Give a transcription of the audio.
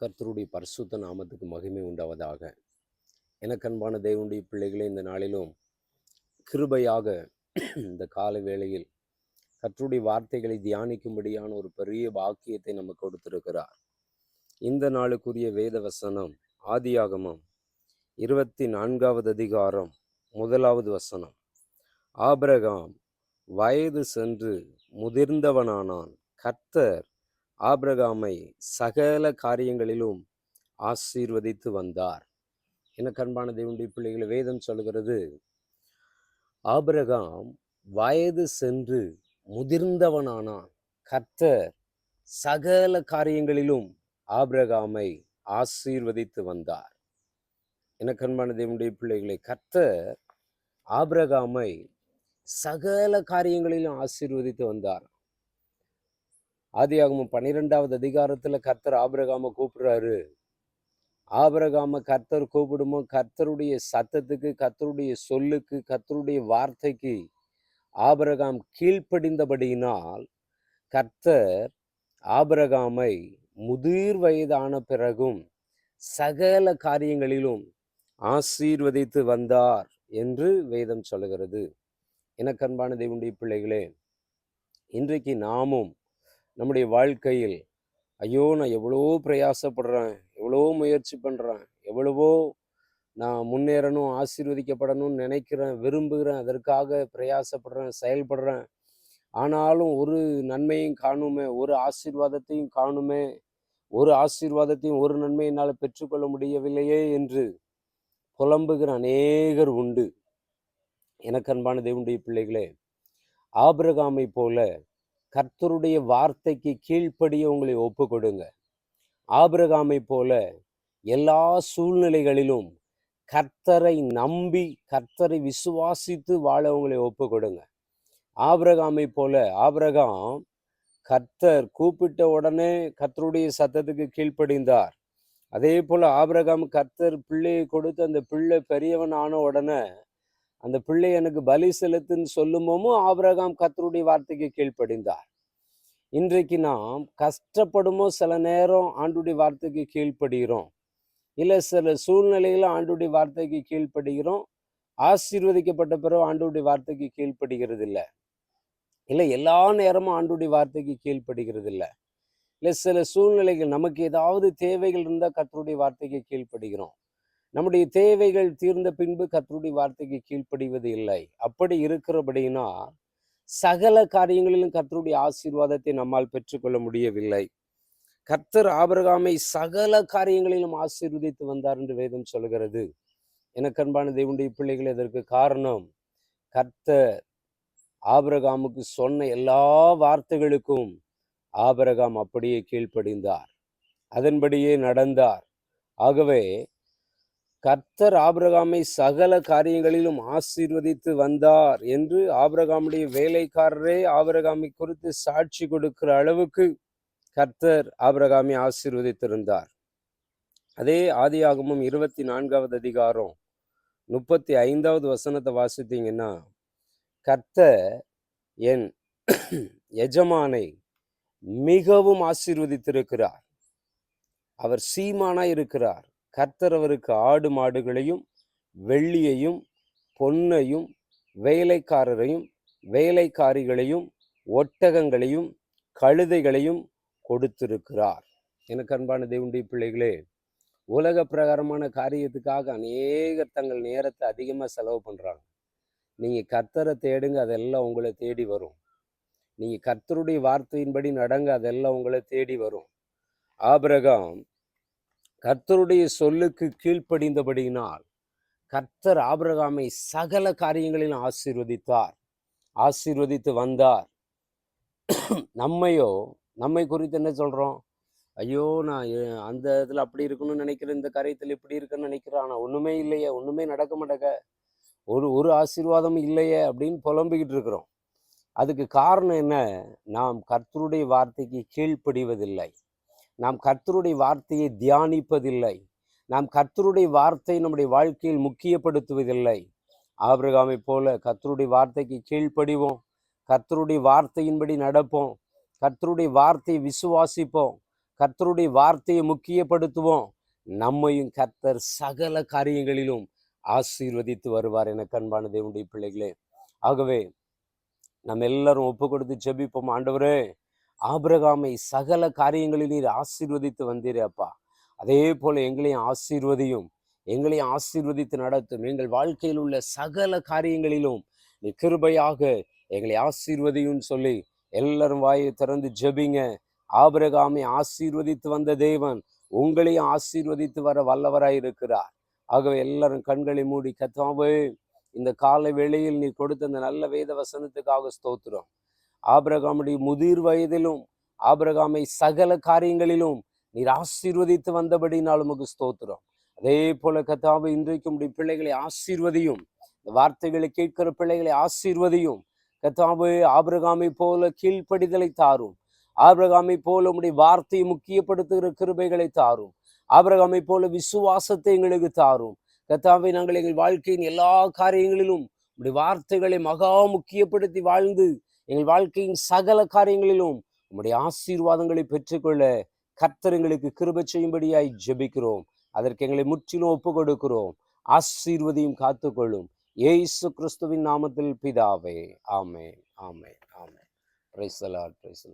கர்த்தருடைய பரிசுத்த நாமத்துக்கு மகிமை உண்டாவதாக. எனக்கன்பான தேவனுடைய பிள்ளைகளே இந்த நாளிலும் கிருபையாக இந்த கால வேளையில் கர்த்தருடைய வார்த்தைகளை தியானிக்கும்படியான ஒரு பெரிய பாக்கியத்தை நமக்கு கொடுத்திருக்கிறார். இந்த நாளுக்குரிய வேத வசனம் ஆதியாகமம் இருபத்தி நான்காவது அதிகாரம் முதலாவது வசனம். ஆபிரகாம் வயது சென்று முதிர்ந்தவனானான். கர்த்தர் ஆபிரகாமை சகல காரியங்களிலும் ஆசீர்வதித்து வந்தார். என்ன கண்பான தேவனுடைய பிள்ளைகளை வேதம் சொல்கிறது ஆபிரகாம் வயது சென்று முதிர்ந்தவனானான். கர்த்தர் சகல காரியங்களிலும் ஆபிரகாமை ஆசீர்வதித்து வந்தார். என கண்பான தேவனுடைய பிள்ளைகளை கர்த்தர் ஆபிரகாமை சகல காரியங்களிலும் ஆசீர்வதித்து வந்தார். ஆதியாகமும் பன்னிரெண்டாவது அதிகாரத்தில் கர்த்தர் ஆபிரகாம கூப்பிடுறாரு. ஆபிரகாம கர்த்தர் கூப்பிடுமோ கர்த்தருடைய சத்தத்துக்கு கர்த்தருடைய சொல்லுக்கு கர்த்தருடைய வார்த்தைக்கு ஆபிரகாம் கீழ்ப்படிந்தபடியினால் கர்த்தர் ஆபிரகாமை முதிர் வயதான பிறகும் சகல காரியங்களிலும் ஆசீர்வதித்து வந்தார் என்று வேதம் சொல்லுகிறது. எனக்கன்பான தேவனுடைய பிள்ளைகளே இன்றைக்கு நாமும் நம்முடைய வாழ்க்கையில் ஐயோ நான் எவ்வளோ பிரயாசப்படுறேன் எவ்வளோ முயற்சி பண்ணுறேன் எவ்வளவோ நான் முன்னேறணும் ஆசீர்வதிக்கப்படணும்னு நினைக்கிறேன் விரும்புகிறேன் அதற்காக பிரயாசப்படுறேன் செயல்படுறேன். ஆனாலும் ஒரு நன்மையும் காணுமே ஒரு ஆசீர்வாதத்தையும் காணுமே ஒரு ஆசீர்வாதத்தையும் ஒரு நன்மையினால் பெற்றுக்கொள்ள முடியவில்லையே என்று புலம்புகிற அநேகர் உண்டு. எனக்கு அன்பான தேவனுடைய பிள்ளைகளே ஆபிரகாமை போல கர்த்தருடைய வார்த்தைக்கு கீழ்ப்படிய உங்களை ஒப்பு கொடுங்க ஆபிரகாமை போல எல்லா சூழ்நிலைகளிலும் கர்த்தரை நம்பி கர்த்தரை விசுவாசித்து வாழ உங்களை ஒப்பு கொடுங்க ஆபிரகாமை போல ஆபிரகாம் கர்த்தர் கூப்பிட்ட உடனே கர்த்தருடைய சத்தத்துக்கு கீழ்ப்படிந்தார். அதே போல் ஆபிரகாம் கர்த்தர் பிள்ளையை கொடுத்து அந்த பிள்ளை பெரியவன் ஆன உடனே அந்த பிள்ளை எனக்கு பலி செலுத்துன்னு சொல்லும்போமும் ஆபிரகாம் கர்த்தருடைய வார்த்தைக்கு கீழ்ப்படிந்தார். இன்றைக்கு நாம் கஷ்டப்படுமோ சில நேரம் ஆண்டுடைய வார்த்தைக்கு கீழ்ப்படுகிறோம். இல்லை சில சூழ்நிலையில ஆண்டுடைய வார்த்தைக்கு கீழ்ப்படுகிறோம். ஆசீர்வதிக்கப்பட்ட பிறகு ஆண்டுடைய வார்த்தைக்கு கீழ்ப்படுகிறது இல்லை இல்லை எல்லா நேரமும் ஆண்டுடைய வார்த்தைக்கு கீழ்ப்படுகிறது இல்லை இல்லை சில சூழ்நிலைகள் நமக்கு ஏதாவது தேவைகள் இருந்தால் கத்தருடைய வார்த்தைக்கு கீழ்ப்படுகிறோம். நம்முடைய தேவைகள் தீர்ந்த பின்பு கத்தருடைய வார்த்தைக்கு கீழ்ப்படிவது இல்லை. அப்படி இருக்கிறபடினா சகல காரியங்களிலும் கர்த்தருடைய ஆசீர்வாதத்தை நம்மால் பெற்றுக்கொள்ள முடியவில்லை. கர்த்தர் ஆபரகாமை சகல காரியங்களிலும் ஆசீர்வதித்து வந்தார் என்று வேதம் சொல்கிறது. எனக்கு அன்பான தேவனுடைய பிள்ளைகள் இதற்கு காரணம் கர்த்தர் ஆபரகாமுக்கு சொன்ன எல்லா வார்த்தைகளுக்கும் ஆபரகாம் அப்படியே கீழ்ப்படிந்தார். அதன்படியே நடந்தார். ஆகவே கர்த்தர் ஆபிரகாமை சகல காரியங்களிலும் ஆசீர்வதித்து வந்தார் என்று ஆபிரகாமுடைய வேலைக்காரரே ஆபிரகாமை குறித்து சாட்சி கொடுக்கிற அளவுக்கு கர்த்தர் ஆபிரகாமை ஆசீர்வதித்திருந்தார். அதே ஆதியாகமும் இருபத்தி நான்காவது அதிகாரம் முப்பத்தி ஐந்தாவது வசனத்தை வாசித்தீங்கன்னா கர்த்தர் என் எஜமானை மிகவும் ஆசீர்வதித்திருக்கிறார். அவர் சீமானாய் இருக்கிறார். கர்த்தர் அவருக்கு ஆடு மாடுகளையும் வெள்ளியையும் பொன்னையும் வேலைக்காரரையும் வேலைக்காரிகளையும் ஒட்டகங்களையும் கழுதைகளையும் கொடுத்திருக்கிறார். எனக்கு அன்பான தேவனுடைய பிள்ளைகளே உலக பிரகாரமான காரியத்துக்காக அநேகர் தங்கள் நேரத்தை அதிகமாக செலவு பண்ணுறாங்க நீங்கள் கர்த்தரை தேடுங்க அதெல்லாம் உங்களை தேடி வரும். நீங்கள் கர்த்தருடைய வார்த்தையின்படி நடங்க அதெல்லாம் உங்களை தேடி வரும். ஆபிரகாம் கர்த்தருடைய சொல்லுக்கு கீழ்ப்படிந்தபடியினால் கர்த்தர் ஆபிரகாமை சகல காரியங்களிலும் ஆசீர்வதித்தார். ஆசீர்வதித்து வந்தார். நம்மையோ நம்மை குறித்து என்ன சொல்கிறோம் ஐயோ நான் அந்த இதில் அப்படி இருக்கணும்னு நினைக்கிறேன் இந்த காரியத்தில் இப்படி இருக்குன்னு நினைக்கிறேன். ஆனால் ஒன்றுமே இல்லையே ஒன்றுமே நடக்க மாட்டேங்க. ஒரு ஒரு ஆசீர்வாதம் இல்லையே அப்படின்னு புலம்பிக்கிட்டு இருக்கிறோம். அதுக்கு காரணம் என்ன? நாம் கர்த்தருடைய வார்த்தைக்கு கீழ்ப்படிவதில்லை. நாம் கர்த்தருடைய வார்த்தையை தியானிப்பதில்லை. நாம் கர்த்தருடைய வார்த்தை நம்முடைய வாழ்க்கையில் முக்கியப்படுத்துவதில்லை. ஆபிரகாமை போல கர்த்தருடைய வார்த்தைக்கு கீழ்ப்படிவோம். கர்த்தருடைய வார்த்தையின்படி நடப்போம். கர்த்தருடைய வார்த்தையை விசுவாசிப்போம். கர்த்தருடைய வார்த்தையை முக்கியப்படுத்துவோம். நம்மையும் கர்த்தர் சகல காரியங்களிலும் ஆசீர்வதித்து வருவார் என கண்பான தேவனுடைய பிள்ளைகளே. ஆகவே நம்ம எல்லாரும் ஒப்பு கொடுத்து ஜெபிப்போம். ஆண்டவரே ஆபிரகாமை சகல காரியங்களில் நீர் ஆசீர்வதித்து வந்தீரே அப்பா. அதே போல எங்களையும் ஆசீர்வதியும் எங்களையும் ஆசீர்வதித்து நடத்தும். எங்கள் வாழ்க்கையில் உள்ள சகல காரியங்களிலும் நீ கிருபையாக எங்களை ஆசீர்வதியும் சொல்லி எல்லாரும் வாயை திறந்து ஜெபிங்க. ஆபிரகாமை ஆசீர்வதித்து வந்த தேவன் உங்களையும் ஆசீர்வதித்து வர வல்லவராய் இருக்கிறார். ஆகவே எல்லாரும் கண்களை மூடி கத்தாவே இந்த காலை வேளையில் நீ கொடுத்த அந்த நல்ல வேத வசனத்துக்காக ஸ்தோத்திரம். ஆபிரகாமுடைய முதிர் வயதிலும் ஆபிரகாமை சகல காரியங்களிலும் நீர் ஆசீர்வதித்து வந்தபடினால் உமக்கு ஸ்தோத்திரம். அதே போல கத்தாவை இன்றைக்கு உடைய பிள்ளைகளை ஆசீர்வதியும் இந்த வார்த்தைகளை கேட்கிற பிள்ளைகளை ஆசீர்வதியும் கத்தாவே ஆபிரகாமை போல கீழ்ப்படிதலை தாரும். ஆபிரகாமை போல உடைய வார்த்தையை முக்கியப்படுத்துகிற கிருபைகளை தாரும். ஆபிரகாமை போல விசுவாசத்தை எங்களுக்கு தாரும். கத்தாவை நாங்கள் எங்கள் வாழ்க்கையின் எல்லா காரியங்களிலும் உடைய வார்த்தைகளை மகா முக்கியப்படுத்தி வாழ்ந்து எங்கள் வாழ்க்கையின் சகல காரியங்களிலும் உம்முடைய ஆசீர்வாதங்களை பெற்றுக்கொள்ள கர்த்தருங்களுக்கு கிருபை செய்யும்படியாய் ஜெபிக்கிறோம். அதற்கு எங்களை முற்றிலும் ஒப்பு கொடுக்கிறோம் ஆசீர்வதியும் காத்துக்கொள்ளும். ஏசு கிறிஸ்துவின் நாமத்தில் பிதாவே. ஆமே ஆமே ஆமே பிரைஸ் லார்ட் பிரைஸ்